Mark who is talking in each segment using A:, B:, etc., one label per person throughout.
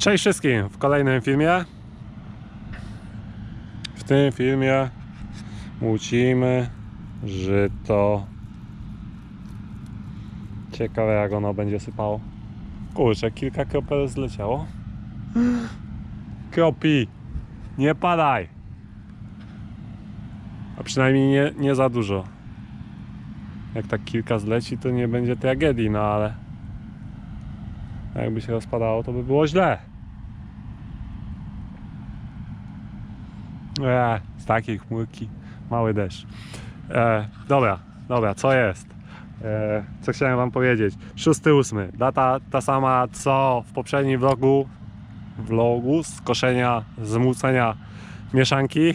A: Cześć wszystkim w kolejnym filmie. W tym filmie mucimy żyto. Ciekawe jak ono będzie sypało. Kurczę, kilka kropel zleciało. Kropi! Nie padaj! A przynajmniej nie, nie za dużo. Jak tak kilka zleci, to nie będzie tragedii, no ale jakby się rozpadało, to by było źle. Eee, z takiej chmurki mały deszcz. E, dobra, dobra, co jest? E, co chciałem wam powiedzieć? 6-8, data ta sama co w poprzednim vlogu, vlogu z koszenia, zmucenia mieszanki.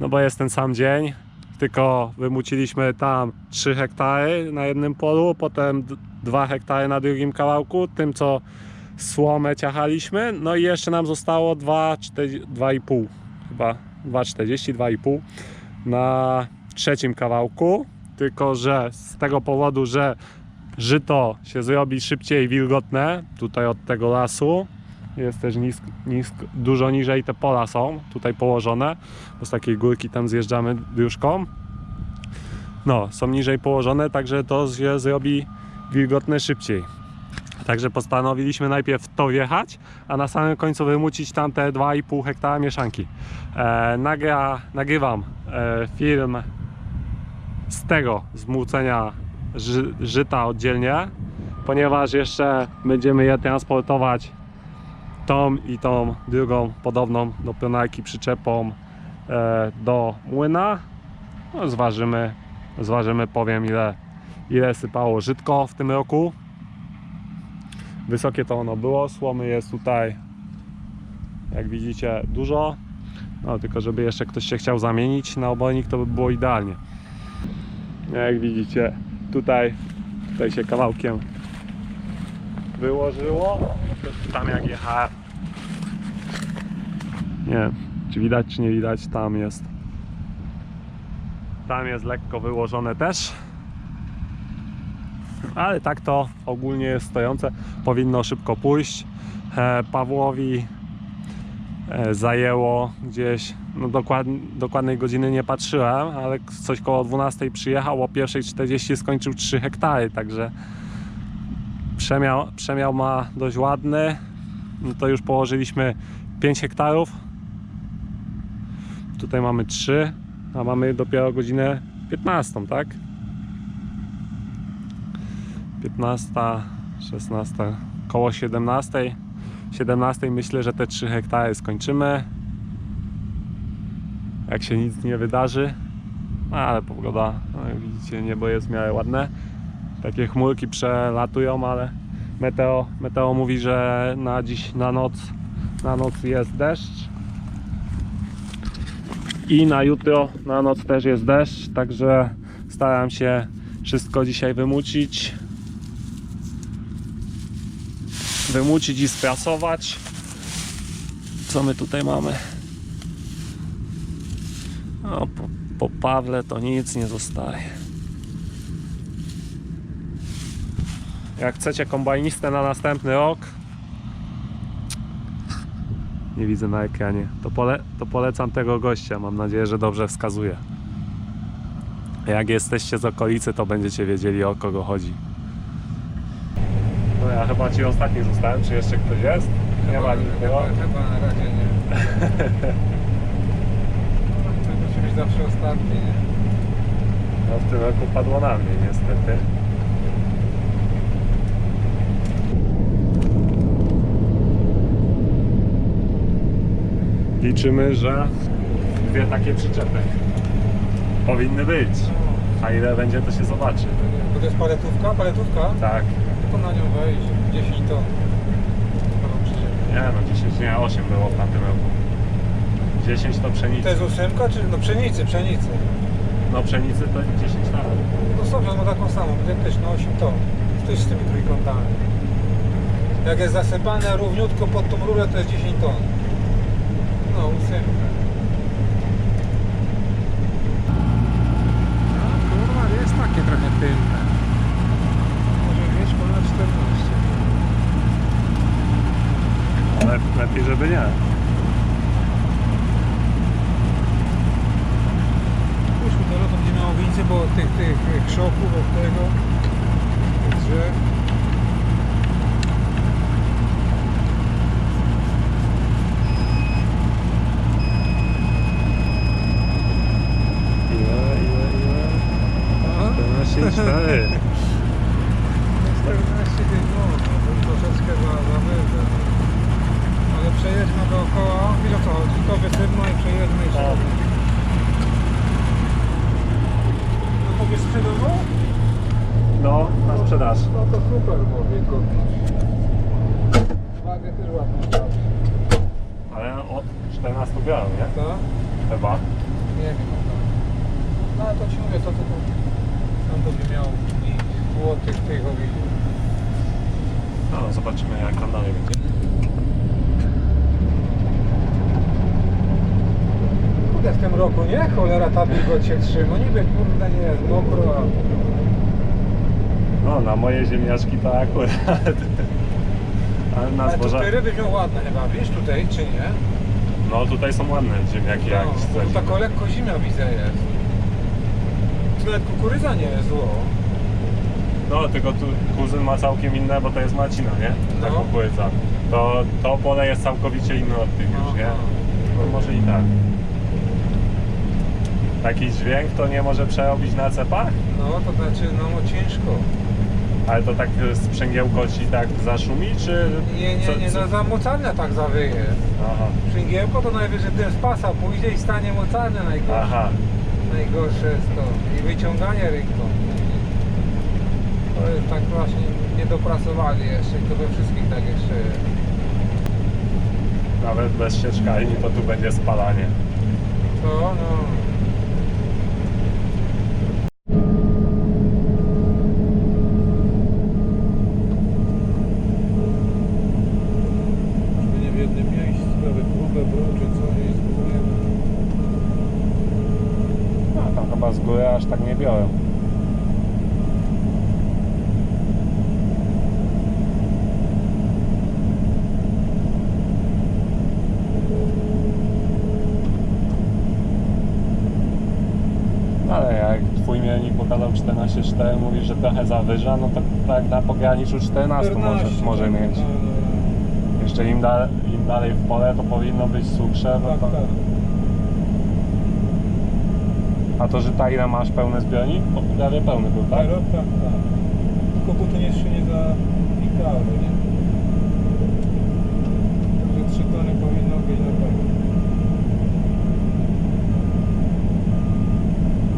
A: No bo jest ten sam dzień, tylko wymuciliśmy tam 3 hektary na jednym polu, potem 2 hektary na drugim kawałku, tym co słomę ciachaliśmy, no i jeszcze nam zostało 2,5 chyba 2,40, 2,5 na trzecim kawałku, tylko że z tego powodu, że żyto się zrobi szybciej wilgotne tutaj od tego lasu, jest też nisk, nisk, dużo niżej te pola są tutaj położone, bo z takiej górki tam zjeżdżamy dróżką. No, są niżej położone, także to się zrobi wilgotne szybciej. Także postanowiliśmy najpierw to wjechać, a na samym końcu wymucić tam te 2,5 hektara mieszanki. E, nagra, nagrywam e, film z tego zmucenia ży, żyta oddzielnie, ponieważ jeszcze będziemy je transportować tą i tą drugą podobną do pionarki przyczepą e, do młyna. No, zważymy, zważymy, powiem ile, ile sypało żytko w tym roku. Wysokie to ono było, słomy jest tutaj jak widzicie dużo. No tylko żeby jeszcze ktoś się chciał zamienić na obornik to by było idealnie. Jak widzicie tutaj, tutaj się kawałkiem wyłożyło. Tam jak jechałem. Nie czy widać, czy nie widać, tam jest. Tam jest lekko wyłożone też. Ale tak to ogólnie jest stojące. Powinno szybko pójść. E, Pawłowi e, zajęło gdzieś, no dokład, dokładnej godziny nie patrzyłem, ale coś koło 12 przyjechał, o 1.40 skończył 3 hektary, także przemiał, przemiał ma dość ładny. No to już położyliśmy 5 hektarów. Tutaj mamy 3, a mamy dopiero godzinę 15, tak? 15, 16, koło 17. 17 myślę, że te 3 hektary skończymy. Jak się nic nie wydarzy. No, ale pogoda, no, jak widzicie, niebo jest w miarę ładne. Takie chmurki przelatują, ale meteo, meteo mówi, że na dziś, na noc, na noc jest deszcz. I na jutro, na noc też jest deszcz, także staram się wszystko dzisiaj wymucić. Wymucić i sprasować. Co my tutaj mamy? No, po, po Pawle to nic nie zostaje. Jak chcecie kombajnistę na następny rok, nie widzę na ekranie, to, pole, to polecam tego gościa. Mam nadzieję, że dobrze wskazuje. Jak jesteście z okolicy, to będziecie wiedzieli o kogo chodzi. Ja chyba ci ostatni zostałem. Czy jeszcze ktoś jest? Nie ma nikogo.
B: Chyba, chyba na razie nie. To musi być zawsze ostatni, nie?
A: No w tym roku padło na mnie niestety. Liczymy, że dwie takie przyczepy powinny być. A ile będzie, to się zobaczy.
B: Bo to jest paletówka? Paletówka?
A: Tak.
B: To na nią wejść. 10 ton.
A: Nie no, 10, nie, 8 było w tamtym roku. 10 to
B: To
A: pszenicy.
B: jest ósemka, czy no pszenicy, pszenicy.
A: No pszenicy to 10 lat.
B: No dobrze, ma taką samą, będzie też na 8 ton. Też z tymi trójkątami. Jak jest zasypane równiutko pod tą rurę, to jest 10 ton. No, ósemka. No kurwa, jest takie trochę tylne. Może mieć ponad 14.
A: Ale le, lepiej, żeby nie.
B: Puszku to to będzie miało więcej, bo tych tych krzoków od tego, tych drzew.
A: Ile, ile, ile?
B: Aha.
A: 14 i 4.
B: 14 tych no, to troszeczkę za, za wyżej. Ale przejedźmy dookoła, ile co, to wysypno i przejedźmy jeszcze.
A: Tak.
B: No to wiesz sprzedawał?
A: No, na sprzedaż.
B: No to super, bo wilgotność. Wagę też ładną.
A: Ale od 14 biorą, nie?
B: To?
A: Chyba.
B: Nie wiem. No ale to ci mówię, to tylko tam to by miał i było tych, tych.
A: No, zobaczymy jak tam dalej będzie.
B: Kurde w tym roku, nie? Cholera ta wilgoć się trzyma. Niby kurde nie jest mokro, a...
A: No, na moje ziemniaczki to akurat. Ale na
B: Ale
A: zboża...
B: tutaj ryby wziął ładne chyba, wiesz tutaj, czy nie?
A: No, tutaj są ładne ziemniaki jak
B: no,
A: chcesz.
B: bo taka lekko zimia widzę jest. Tu nawet kukurydza nie jest zło.
A: No, tylko tu kuzyn ma całkiem inne, bo to jest macina, nie? Ta
B: No.
A: kukurydza. To, to pole jest całkowicie inne od tych już, nie?
B: Aha.
A: No, może i tak. Taki dźwięk to nie może przerobić na cepach?
B: No to znaczy, no ciężko.
A: Ale to tak sprzęgiełko ci tak zaszumi, czy...
B: Nie, nie,
A: co-
B: nie,
A: co-
B: no za mocarnia tak zawyje.
A: Aha,
B: Szyngielko to najwyżej ten z pasa pójdzie i stanie mocarnia najgorsze.
A: aha.
B: Najgorsze jest to. I wyciąganie ręką. To jest tak właśnie nie dopracowali jeszcze i to we wszystkich tak jeszcze jest.
A: Nawet bez sieczkalni to tu będzie spalanie.
B: To no. Żeby nie w jednym miejscu, nawet próbę bruczy, co jest w ogóle.
A: A tam aż tak nie biorą. Ale jak twój miernik pokazał 14,4, mówisz, że trochę zawyża, no to tak na pograniczu 14 może,
B: 14,
A: może
B: tak,
A: mieć.
B: no, no.
A: Jeszcze im, da, im dalej w pole to powinno być suchsze. No
B: Tak,
A: to... A to, że ta ile masz pełny zbiornik? To prawie pełny był, tak?
B: Tak, tak, tak. Tylko buty jeszcze nie zapikały, nie? Także 3 tony powinno być na pewno.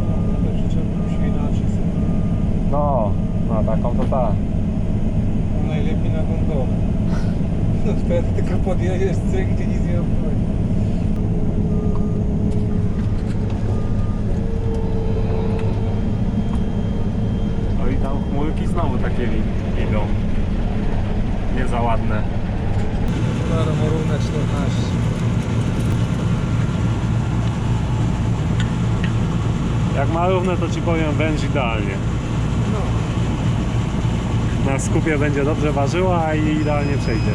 B: No, te przyczepy musi inaczej sobie.
A: No, no taką to tak.
B: No, najlepiej na gondolę. No wtedy tylko podjedziesz gdzie nic nie obchodzi.
A: No i tam chmurki znowu takie wi- idą. Nie za ładne.
B: Zaraz ma równe 14.
A: Jak ma równe to ci powiem węż idealnie. Na skupie będzie dobrze ważyła i idealnie przejdzie.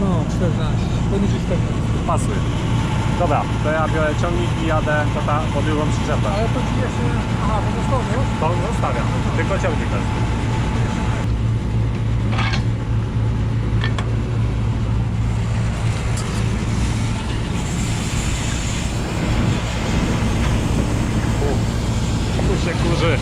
B: No, 14. Poniżej 14.
A: Pasuje. Dobra, to ja biorę ciągnik i jadę to ta, po drugą przyczepę.
B: Ale to ci jeszcze... Aha, to zostawiasz?
A: To zostawiam, tylko ciągnik. U, Tu się kurzy.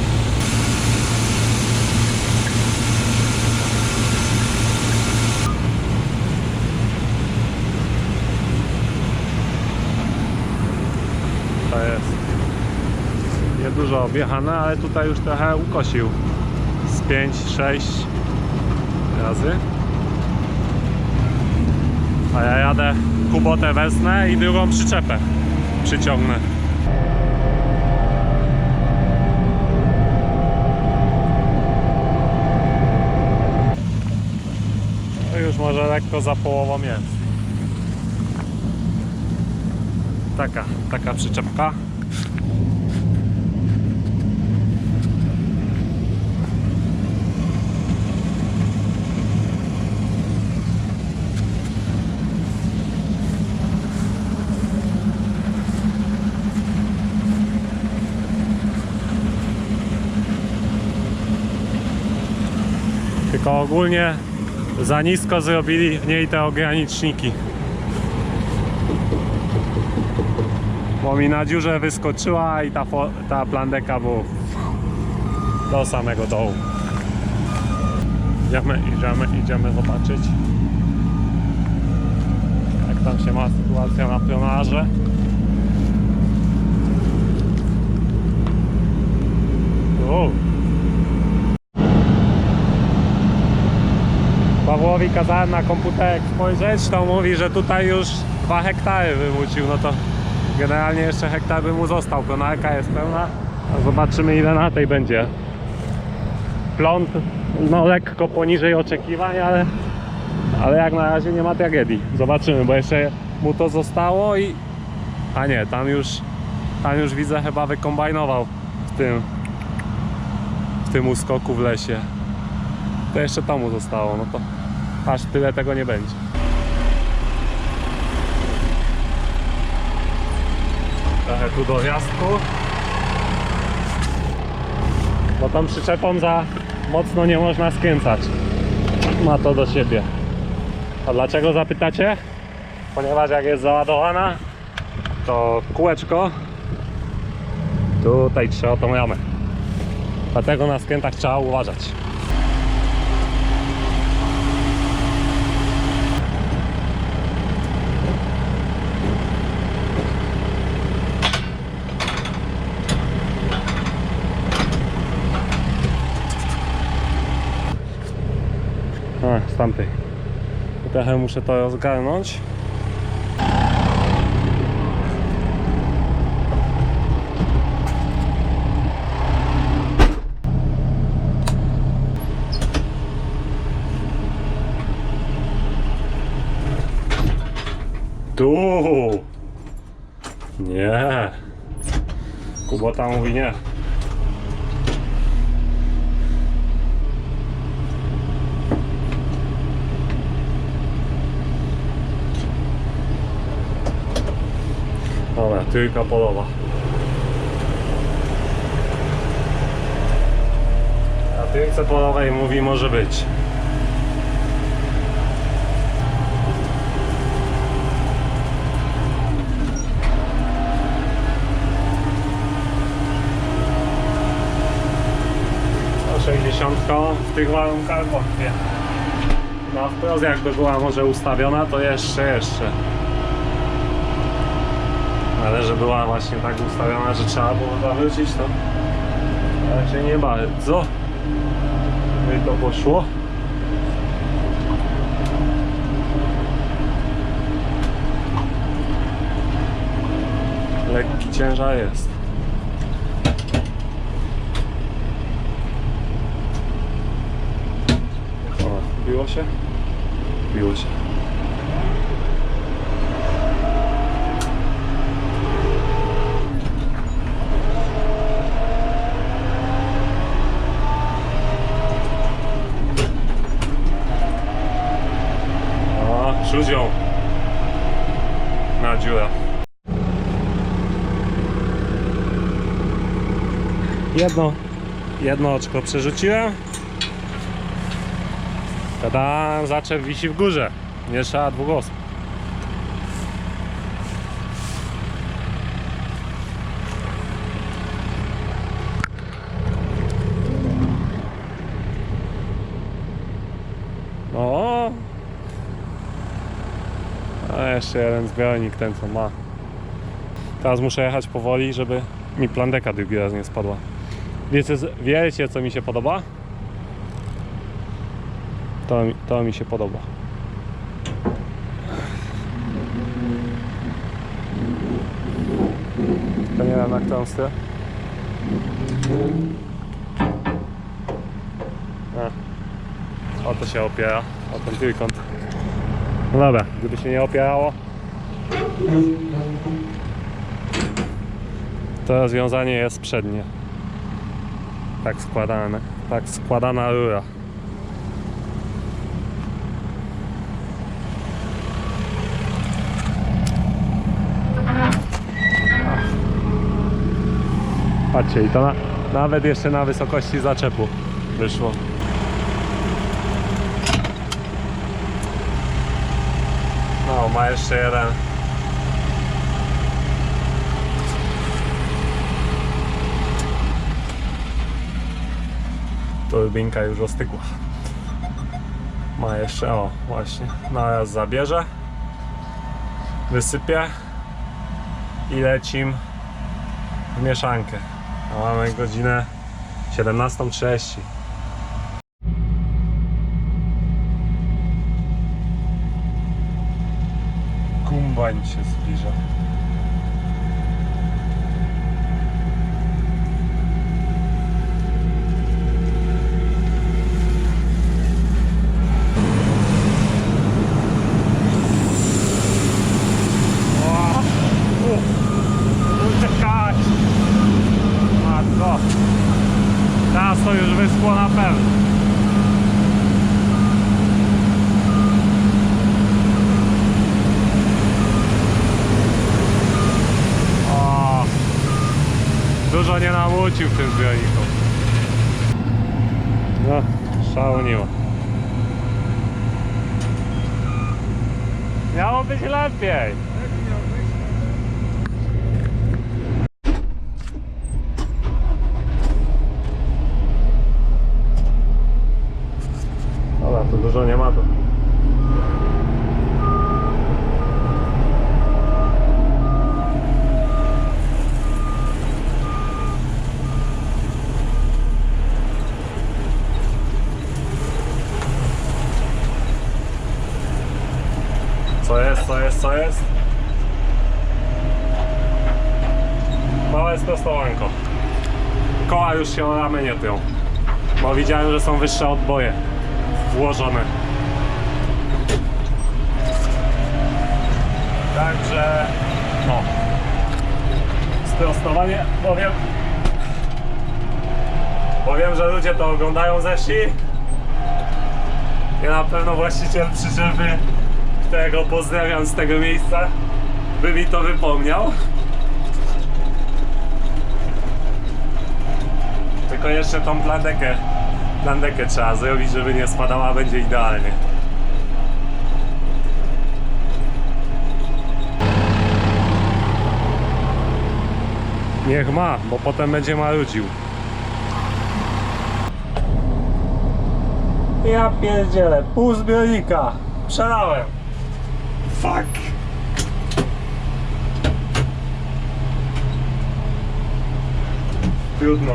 A: To jest niedużo objechane, ale tutaj już trochę ukosił z 5-6 razy. A ja jadę kubotę wezmę i drugą przyczepę przyciągnę. To już może lekko za połową jest. Taka, taka przyczepka. Tylko ogólnie za nisko zrobili w niej te ograniczniki. Bo mi na dziurze wyskoczyła i ta, ta plandeka była do samego dołu. Idziemy, idziemy, idziemy zobaczyć jak tam się ma sytuacja na pionarze. O. Pawłowi kazałem na komputerek spojrzeć, to mówi, że tutaj już 2 hektary wywrócił, no to generalnie jeszcze hektar by mu został, pionarka jest pełna, a zobaczymy ile na tej będzie. Pląd no lekko poniżej oczekiwań, ale, ale jak na razie nie ma tragedii. Zobaczymy, bo jeszcze mu to zostało i... A nie, tam już, tam już widzę chyba wykombajnował w tym, w tym uskoku w lesie. To jeszcze to mu zostało, no to aż tyle tego nie będzie. Trochę tu do wjazku. Bo tą przyczepą za mocno nie można skręcać. Ma to do siebie. A dlaczego zapytacie? Ponieważ jak jest załadowana, to kółeczko tutaj trzeba tą ramę. Dlatego na skrętach trzeba uważać. A, z tamtej. Trochę muszę to rozgarnąć. Tu! Nie! Kubota mówi nie. Dobra, trójka polowa. A trójce polowej mówi może być. A 60 w tych warunkach wątpię. No wprost jakby była może ustawiona, to jeszcze, jeszcze. Ale że była właśnie tak ustawiona, że trzeba było zawrócić, to raczej nie bardzo. I to poszło. Lekki ciężar jest. O, biło się? Biło się. O, szudzią. Na dziura. Jedno, jedno oczko przerzuciłem. Tada, zaczep wisi w górze. Nie trzeba dwóch osób. O! A jeszcze jeden zbiornik, ten co ma. Teraz muszę jechać powoli, żeby mi plandeka drugi raz nie spadła. Wiecie, wiecie co mi się podoba? To, to mi się podoba. Wiem na którą stronę. O to się opiera, o ten trójkąt. No dobra, gdyby się nie opierało, to rozwiązanie jest przednie. Tak składane, tak składana rura. Patrzcie, i to na, nawet jeszcze na wysokości zaczepu wyszło. Ma jeszcze jeden. To lubinka już ostygła. Ma jeszcze, o właśnie, naraz zabierze, wysypię i lecim w mieszankę. Mamy godzinę 17.30. Kumbajn się zbliża. O! U! Uciekać! Matko! Teraz to już wyschło na pewno. O! W tym zbiorniku. No, szałniło. Miało być lepiej. Dobra, to dużo nie ma to. Co jest, co jest, co jest? Małe sprostowanko. Koła już się o ramy nie tyją. Bo widziałem, że są wyższe odboje włożone. Także no. Sprostowanie, powiem. Powiem, że ludzie to oglądają ze wsi. I na pewno właściciel przyczepy, którego pozdrawiam z tego miejsca, by mi to wypomniał. Tylko jeszcze tą plandekę, plandekę trzeba zrobić, żeby nie spadała, będzie idealnie. Niech ma, bo potem będzie marudził. Ja pierdzielę, pół zbiornika. Przelałem. Fuck. Trudno.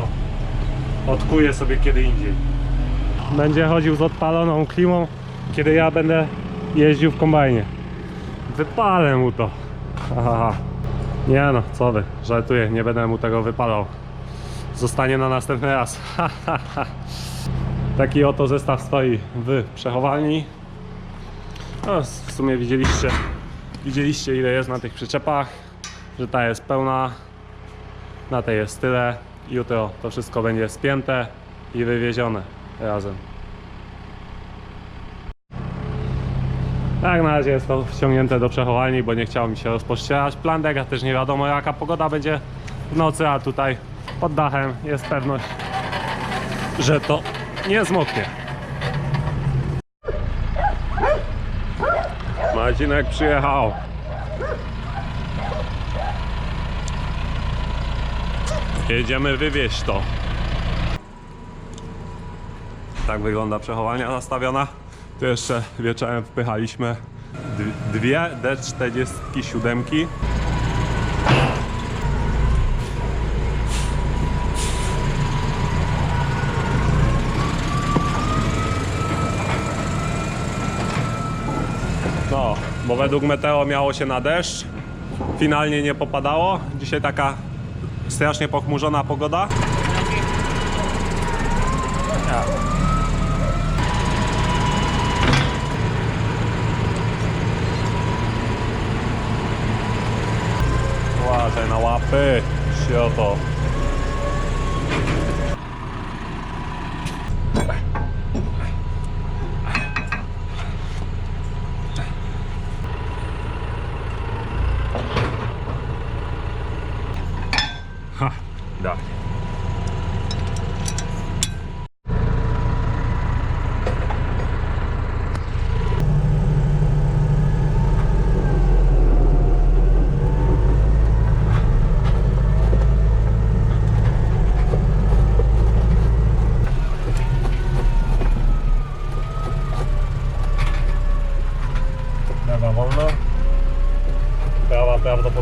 A: Odkuję sobie kiedy indziej. Będzie chodził z odpaloną klimą, kiedy ja będę jeździł w kombajnie. Wypalę mu to. Haha. Nie no, co wy, żartuję, nie będę mu tego wypalał. Zostanie na następny raz. Taki oto zestaw stoi w przechowalni. No, w sumie widzieliście, widzieliście ile jest na tych przyczepach, że ta jest pełna, na tej jest tyle. Jutro to wszystko będzie spięte i wywiezione razem. Tak, na razie jest to wciągnięte do przechowalni, bo nie chciało mi się rozpościerać. Plandega też nie wiadomo jaka pogoda będzie w nocy, a tutaj pod dachem jest pewność, że to nie zmoknie. Marcinek przyjechał. Jedziemy wywieźć to. Tak wygląda przechowania nastawiona. Tu jeszcze wieczorem wpychaliśmy dwie D47. No, bo według Meteo miało się na deszcz. Finalnie nie popadało. Dzisiaj taka strasznie pochmurzona pogoda. 哎，需要。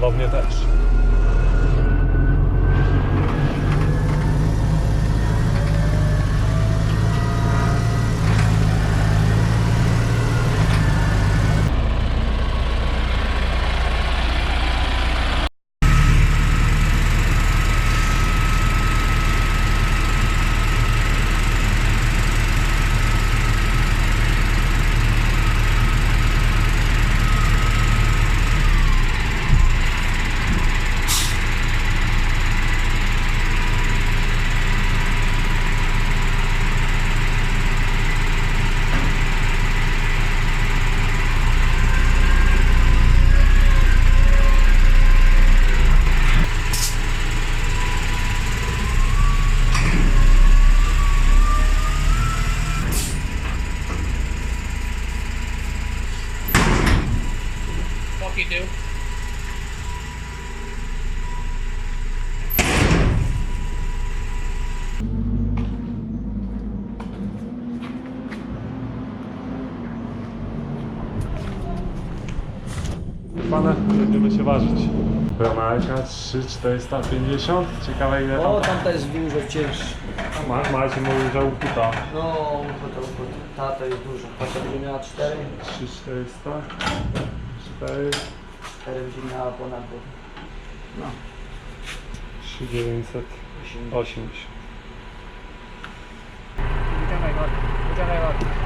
A: Prawdopodobnie też. Bramajka 3450. Ciekawe ile
C: O,
A: tam.
C: tamta jest dużo cięższa.
A: Ma, Marcin mówił, że ukuta.
C: No, to, to, ta to jest duża. Ta to będzie miała 4,
A: 3400. 4.
C: 4 będzie miała ponad no,
A: 3980.
C: 8.
D: Wyciągaj go. Wyciągaj go.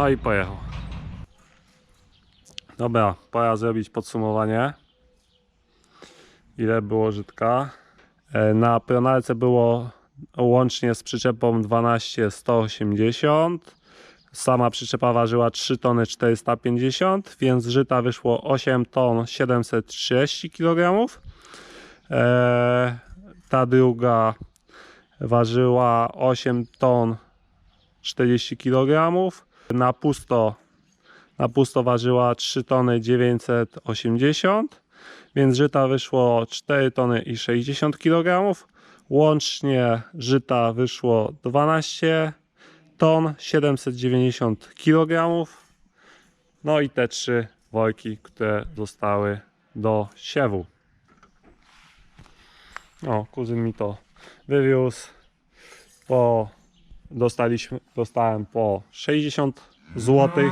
A: No i pojechał. Dobra, pora zrobić podsumowanie. Ile było żytka? E, Na pronalce było łącznie z przyczepą 12 180. Sama przyczepa ważyła 3 tony 450, więc żyta wyszło 8 ton 730 kg. E, Ta druga ważyła 8 ton 40 kg. Na pusto, na pusto ważyła 3 tony 980, więc żyta wyszło 4 tony i 60 kg. Łącznie żyta wyszło 12 ton 790 kg. No i te trzy worki, które zostały do siewu. O, kuzyn mi to wywiózł po dostaliśmy, dostałem po 60 zł.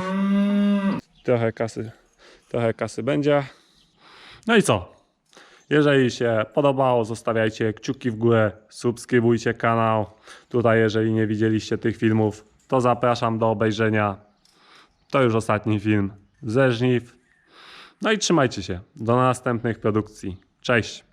A: Trochę kasy, trochę kasy będzie. No i co? Jeżeli się podobało, zostawiajcie kciuki w górę, subskrybujcie kanał. Tutaj, jeżeli nie widzieliście tych filmów, to zapraszam do obejrzenia. To już ostatni film ze żniw. No i trzymajcie się. Do następnych produkcji. Cześć.